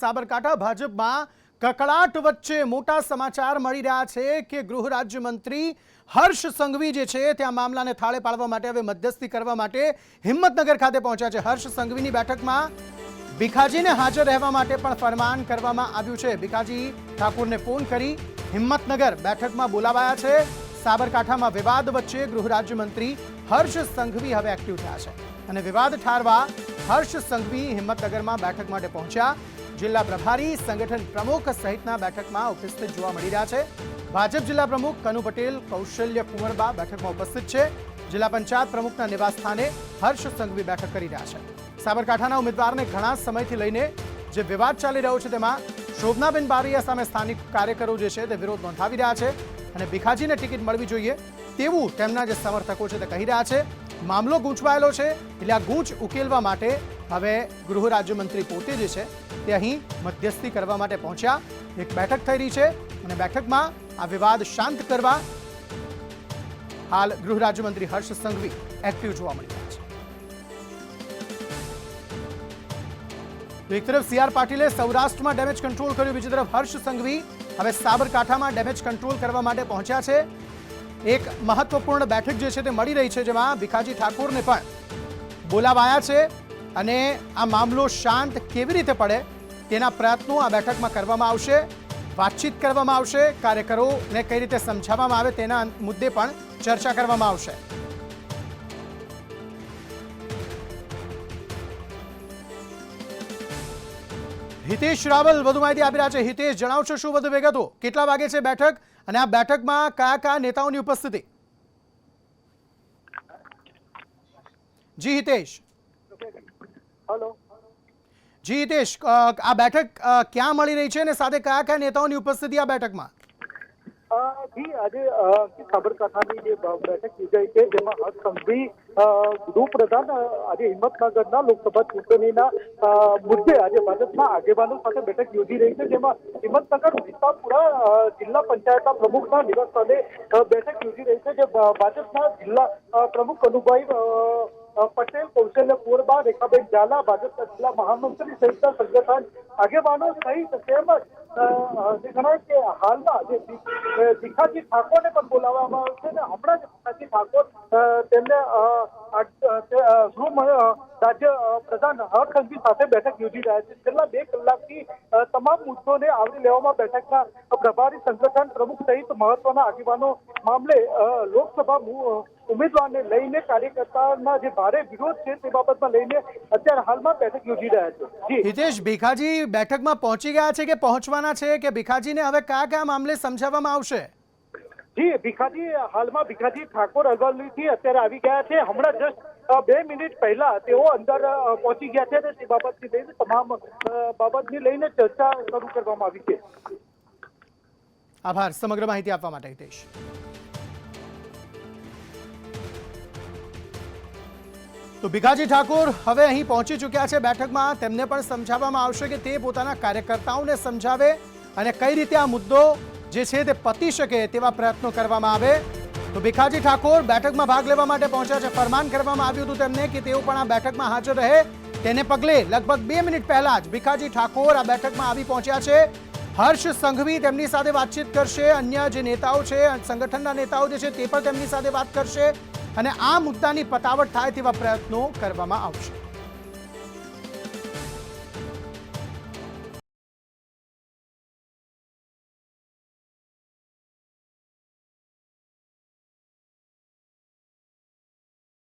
સાબરકાંઠા ભાજપમાં કકળાટ વચ્ચે મોટા સમાચાર મળી રહ્યા છે કે ગૃહ રાજ્યમંત્રી હર્ષ સંઘવી જે છે ત્યાં મામલાને થાળે પાડવા માટે હવે મધ્યસ્થી કરવા માટે હિંમતનગર ખાતે પહોંચ્યા છે. હર્ષ સંઘવીની બેઠકમાં ભીખાજીને હાજર રહેવા માટે પણ ફરમાન કરવામાં આવ્યું છે. ભીખાજી ઠાકુરને ફોન કરી હિંમતનગર બેઠકમાં બોલાવાયા છે. સાબરકાંઠામાં વિવાદ વચ્ચે ગૃહ રાજ્યમંત્રી હર્ષ સંઘવી હવે એક્ટિવ થયા છે. અને વિવાદ ઠારવા હર્ષ સંઘવી હિંમતનગરમાં બેઠક માટે પહોંચ્યા. જિલ્લા પ્રભારી સંગઠન પ્રમુખ સહિતના બેઠકમાં ઉપસ્થિત જોવા મળી રહ્યા છે. ભાજપ જિલ્લા પ્રમુખ કનુ પટેલ, કૌશલ્ય કુંવરબા બેઠકમાં ઉપસ્થિત છે. જિલ્લા પંચાયત પ્રમુખના નિવાસ સ્થાને હર્ષ સંઘવી બેઠક કરી રહ્યા છે. સાબરકાંઠાના ઉમેદવારને ઘણા સમયથી લઈને જે વિવાદ ચાલી રહ્યો છે તેમાં શોભનાબેન બારૈયા સામે સ્થાનિક કાર્યકરો જે છે તે વિરોધ નોંધાવી રહ્યા છે અને ભીખાજીને ટિકિટ મળવી જોઈએ તેવું તેમના જે સમર્થકો છે તે કહી રહ્યા છે. મામલો ગૂંચવાયેલો છે એટલે આ ગૂંચ ઉકેલવા માટે હવે ગૃહ રાજ્યમંત્રી પોતે જે છે તે અહીં મધ્યસ્થી કરવા માટે પહોંચ્યા. એક બેઠક થઈ રહી છે અને બેઠકમાં આ વિવાદ શાંત કરવા હાલ ગૃહ રાજ્યમંત્રી હર્ષ સંઘવી એક્ટિવ જોવા મળી રહ્યા છે. એક તરફ સીઆર પાટીલે સૌરાષ્ટ્રમાં ડેમેજ કંટ્રોલ કર્યું, બીજી તરફ હર્ષ સંઘવી હવે સાબરકાંઠામાં ડેમેજ કંટ્રોલ કરવા માટે પહોંચ્યા છે. એક મહત્વપૂર્ણ બેઠક જે છે તે મળી રહી છે, જેમાં ભીખાજી ઠાકોરને પણ બોલાવાયા છે. અને આ મામલો શાંત કેવી રીતે પડે તેના પ્રયત્નો આ બેઠકમાં કરવામાં આવશે, વાતચીત કરવામાં આવશે, કાર્યકરોને કઈ રીતે સમજાવવામાં આવે તેના મુદ્દે પણ ચર્ચા કરવામાં આવશે. હિતેશ રાવલ વધુ માહિતી આપી રહ્યા છે. હિતેશ જણાવશો શું વધુ વિગતો? કેટલા વાગે છે બેઠક અને આ બેઠકમાં કયા કયા નેતાઓની ઉપસ્થિતિ? જી હિતેશ. હલો જી હિતેશ અ, આ બેઠક અ, ક્યાં મળી રહી છે? અને સાથે કયા કયા નેતાઓની ઉપસ્થિતિ આ બેઠકમાં? અ, જી આજે અ, સાબરકાંઠાની જે બ- બેઠક યોજાઈ છે જેમાં હર્ષ સંઘવી અ, ગૃહપ્રધાન અ, આજે હિંમતનગરના લોકસભા ચૂંટણીના અ, મુદ્દે આજે ભાજપના આગેવાનો સાથે બેઠક યોજી રહી છે જેમાં હિંમતનગર વિસ્તારપુરા અ, જિલ્લા પંચાયતના પ્રમુખના નિવાસસ્થાને અ, બેઠક યોજી રહી છે જે ભા- ભાજપના જિલ્લા અ, પ્રમુખ કનુભાઈ અ, અ, પટેલ કૌશલ્ય કુંવરબા રેખાબેન ઝાલા ભાજપના જિલ્લા મહામંત્રી સહિતના સંગઠન આગેવાનો સહિત તેમજ જે ગણાય કે હાલમાં જે ભીખાજી ઠાકોરને પણ બોલાવવામાં આવ્યો છે અને હમણાં જ ભીખાજી ઠાકોર તેમને ગૃહ રાજ્ય પ્રધાન હર્ષ સંઘવી સાથે બેઠક યોજી રહ્યા છે. છેલ્લા બે કલાકથી તમામ મુદ્દોને આવરી લેવામાં બેઠકના પ્રભારી સંગઠન પ્રમુખ સહિત મહત્વના આગેવાનો મામલે લોકસભા ઉમેદવારને લઈને કાર્યકર્તાના જે ભારે વિરોધ છે તે બાબતમાં લઈને અત્યારે હાલમાં બેઠક યોજી રહ્યા છે. હિતેશ ભીખાજી બેઠકમાં પહોંચી ગયા છે કે પહોંચવાના છે કે ભીખાજીને હવે કયા કયા મામલે સમજાવવામાં આવશે? જી ભીખાજી હાલમાં ભીખાજી ઠાકોર અરવલ્લીથી અત્યારે આવી ગયા છે. હમણાં જસ્ટ બે મિનિટ પહેલા તેઓ અંદર પહોંચી ગયા છે અને તે બાબતની લઈને તમામ બાબતની લઈને ચર્ચા શરૂ કરવામાં આવી છે. આભાર, સમગ્ર માહિતી આપવા માટે હિતેશ. તો ભીખાજી ઠાકોર હવે અહીં પહોંચી ચૂક્યા છે બેઠકમાં. તેમને પણ સમજાવવામાં આવશે કે તે પોતાના કાર્યકર્તાઓને સમજાવે અને કઈ રીતે આ મુદ્દો જે છે તે પતી શકે તેવા પ્રયત્નો કરવામાં આવે. તો ભીખાજી ઠાકોર બેઠકમાં ભાગ લેવા માટે પહોંચ્યા છે. ફરમાન કરવામાં આવ્યું હતું તેમને કે તેઓ પણ આ બેઠકમાં હાજર રહે. તેને પગલે લગભગ બે મિનિટ પહેલા જ ભીખાજી ઠાકોર આ બેઠકમાં આવી પહોંચ્યા છે. હર્ષ સંઘવી તેમની સાથે વાતચીત કરશે. અન્ય જે નેતાઓ છે, સંગઠનના નેતાઓ જે છે, તે પણ તેમની સાથે વાત કરશે અને આ મુદ્દાની પતાવટ થાય તેવા પ્રયત્નો કરવામાં આવશે.